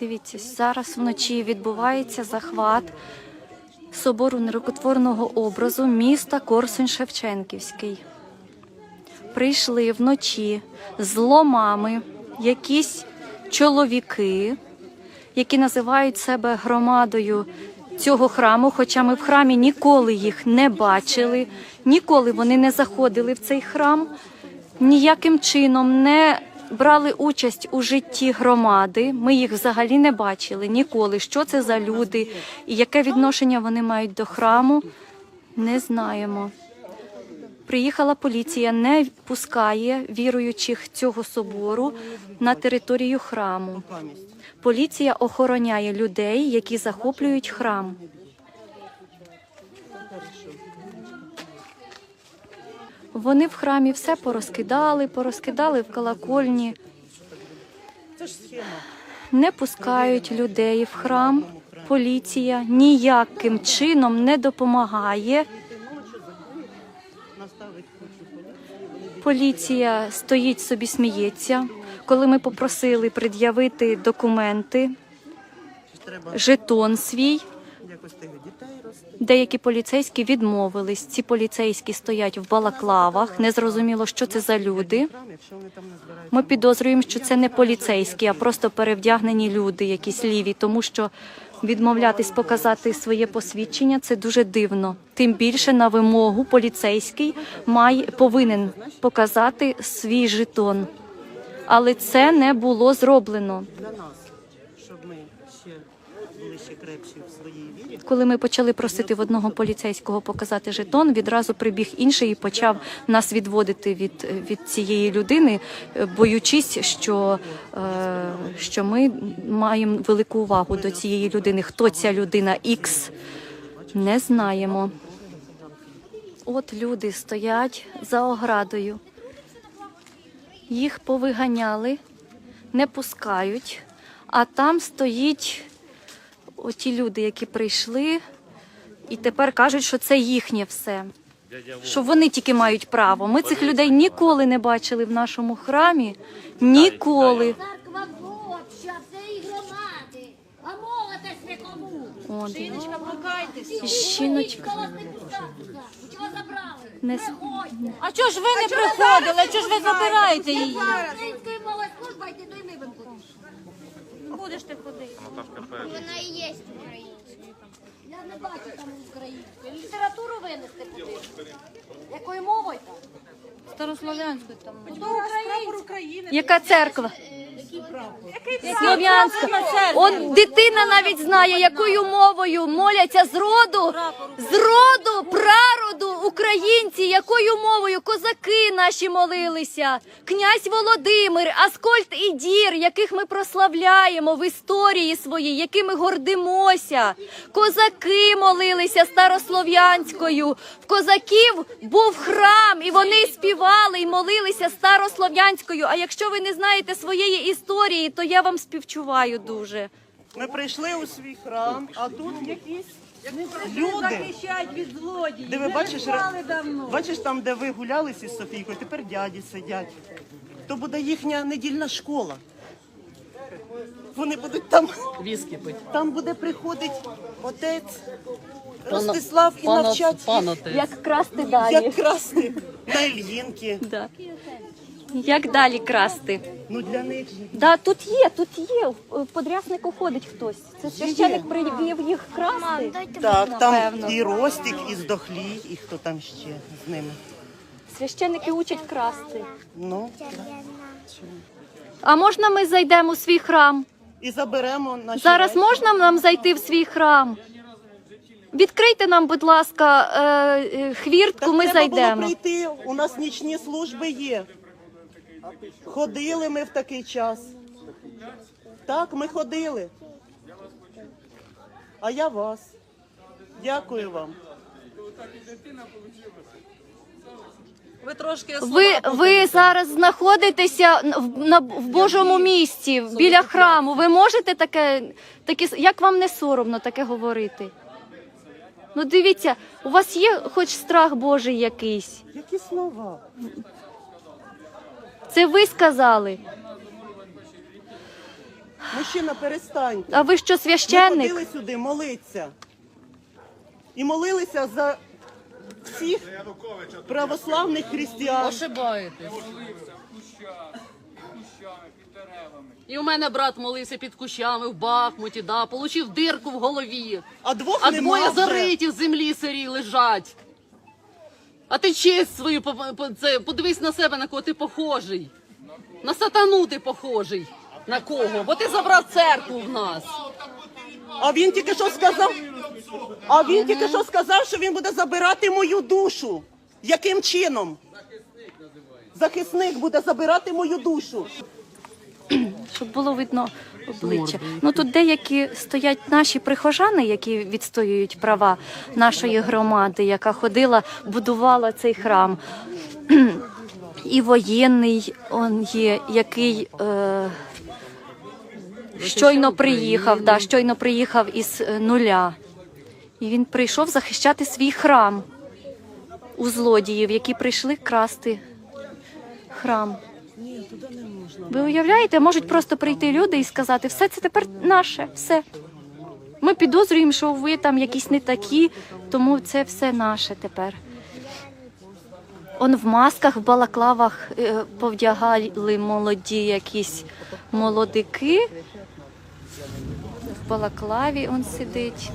Дивіться, зараз вночі відбувається захват собору нерукотворного образу міста Корсунь Шевченківський. Прийшли вночі з ломами якісь чоловіки, які називають себе громадою цього храму, хоча ми в храмі ніколи їх не бачили, ніколи вони не заходили в цей храм, ніяким чином не брали участь у житті громади. Ми їх взагалі не бачили ніколи. Що це за люди і яке відношення вони мають до храму, не знаємо. Приїхала поліція, не пускає віруючих цього собору на територію храму. Поліція охороняє людей, які захоплюють храм. Вони в храмі все порозкидали, порозкидали в колокольні. Не пускають людей в храм. Поліція ніяким чином не допомагає. Поліція стоїть собі, сміється. Коли ми попросили пред'явити документи, жетон свій, якось тих дітей рости. деякі поліцейські відмовились. Ці поліцейські стоять в балаклавах. Незрозуміло, що це за люди. Ми підозрюємо, що це не поліцейські, а просто перевдягнені люди, якісь ліві, тому що відмовлятись показати своє посвідчення це дуже дивно. Тим більше на вимогу поліцейський має повинен показати свій жетон. Але це не було зроблено. Для нас, щоб ми крепші в своїй вірі. Коли ми почали просити в одного поліцейського показати жетон, відразу прибіг інший і почав нас відводити від, від цієї людини, боючись, що, е, що ми маємо велику увагу до цієї людини. Хто ця людина X, не знаємо. От люди стоять за оградою. Їх повиганяли, не пускають, а там стоїть оті люди, які прийшли, і тепер кажуть, що це їхнє все. Що вони тільки мають право. Ми цих людей ніколи не бачили в нашому храмі. Ніколи. Церква Божа, всієї громади. А молитесь ви кому? Жіночка. Чого забрали? Не с- Приходьте. А чого ж ви не приходили? А чого ж ви забираєте її? Української мови служба, йти до ми будемо. Будеш ти ходити. Вона і є українською. Я не бачу там української. Літературу винести куди? Якою мовою там? Старослов'янською там. Яка церква? Слов'янська. Слов'янська. От дитина навіть знає, якою мовою моляться з роду, з роду, прароду українці, якою мовою козаки наші молилися, князь Володимир, Аскольд і Дір, яких ми прославляємо в історії своїй, якими гордимося. Козаки молилися старослов'янською. В козаків був храм, і вони співали і молилися старослов'янською. А якщо ви не знаєте своєї історії, то я вам співчуваю дуже. Ми прийшли у свій храм, а тут якісь люди. Захищають від злодіїв. Де ви бачиш, давно. бачиш там, де ви гуляли зі Софійкою, тепер дяді сидять. То буде їхня недільна школа. Вони будуть там. Віскі пить. Там буде приходить отець Ростислав і навчать їх, Паноти. Як красти далі? як красти на Ільїнки. Да. Як далі красти? Ну для них же. Да, тут є, тут є. В подряснику ходить хтось. Це священик привів їх красти. Так, там Напевно. і Ростик, і Здохлій, і хто там ще з ними. Священники учать красти. Ну, А можна ми зайдемо у свій храм? і заберемо наші Зараз речі. можна нам зайти в свій храм? Відкрийте нам, будь ласка, е, е, хвіртку, Так ми треба зайдемо. було прийти, у нас нічні служби є. Ходили ми в такий час. Так, ми ходили. А я вас. Дякую вам. Ви трошки Ви, ви зараз знаходитеся в, на, в Божому місці, біля храму. Ви можете таке, таке, як вам не соромно таке говорити? Ну дивіться, у вас є хоч страх Божий якийсь? Які слова? Це ви сказали. Мужчина, перестаньте. А ви що, Ми священник? ходили сюди молитися. І молилися за всіх православних християн. Ошибаєтесь. І у мене брат молився під кущами в Бахмуті, да, получив дирку в голові. А двох А двоє зариті в землі сирі лежать. А ти честь свою це, подивись на себе, на кого ти похожий. На сатану ти похожий. На кого? Бо ти забрав церкву в нас. А він тільки що сказав. А він тільки що сказав, що він буде забирати мою душу. Яким чином? Захисник буде забирати мою душу. Щоб було видно обличчя. Ну тут деякі стоять наші прихожани, які відстоюють права нашої громади, яка ходила, будувала цей храм. І воєнний он є, який е, щойно приїхав, да, щойно приїхав із е, нуля. І він прийшов захищати свій храм у злодіїв, які прийшли красти храм. Ви уявляєте, можуть просто прийти люди і сказати, все це тепер наше, все. Ми підозрюємо, що ви там якісь не такі, тому це все наше тепер. Он в масках, в балаклавах е, повдягали молоді якісь молодики. В балаклаві он сидить.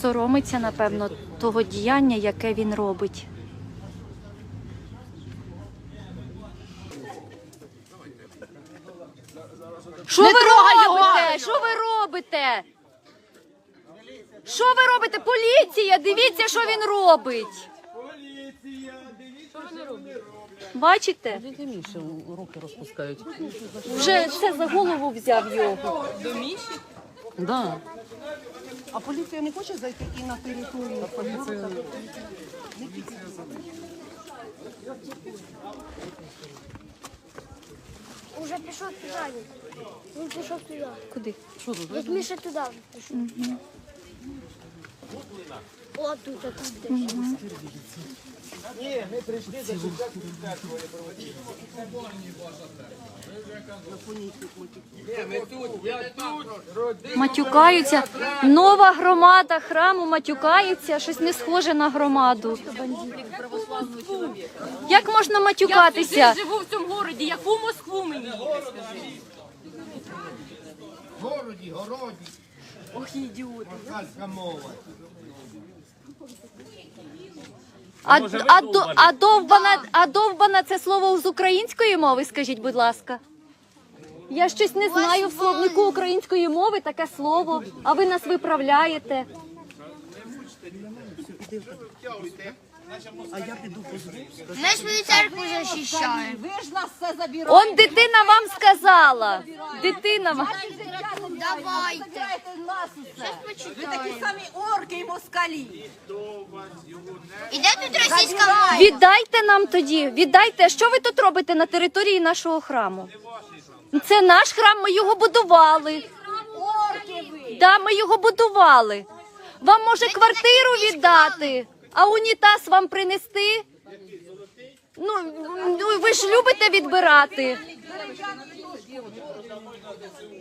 Соромиться, напевно, того діяння, яке він робить. Що ви робите? Що ви робите? Що ви робите? Поліція! Дивіться, що він робить. Бачите? Міше руки розпускають. Вже все за голову взяв його. Да. А поліція не хоче зайти і на територію. Поліція. Уже пішов туди. Він пішов туди. Куди? Як Міша туди пішов. О, тут, а тут десь. Матюкаються. Нова громада храму матюкається, щось не схоже на громаду. Як можна матюкатися? Я живу в цьому городі, яку Москву мені? Городі, городі. Ох, ідіот. Кальська мова. А, а, до- а, довбана, а довбана це слово з української мови, скажіть, будь ласка. Я щось не знаю в словнику української мови таке слово, а ви нас виправляєте. А я піду позву. Ми свою церкву захищаємо. Ви ж нас все забираєте. Он дитина вам сказала. Дитина вам. Давайте. Забираєте нас усе. Ви такі самі орки і москалі. І де тут російська мова? Віддайте нам тоді. Віддайте. Що ви тут робите на території нашого храму? Це наш храм, ми його будували. Орки ви. Да, ми його будували. Вам може квартиру віддати, а унітаз вам принести? Ну, ну ви ж любите відбирати.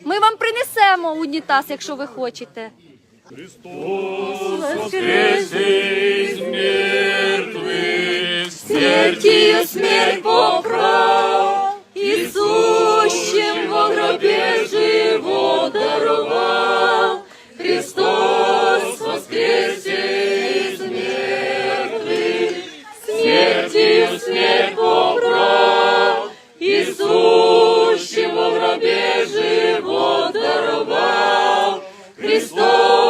Ми вам принесемо унітаз, якщо ви хочете. Христос! Смерті смерть поправ, Христос.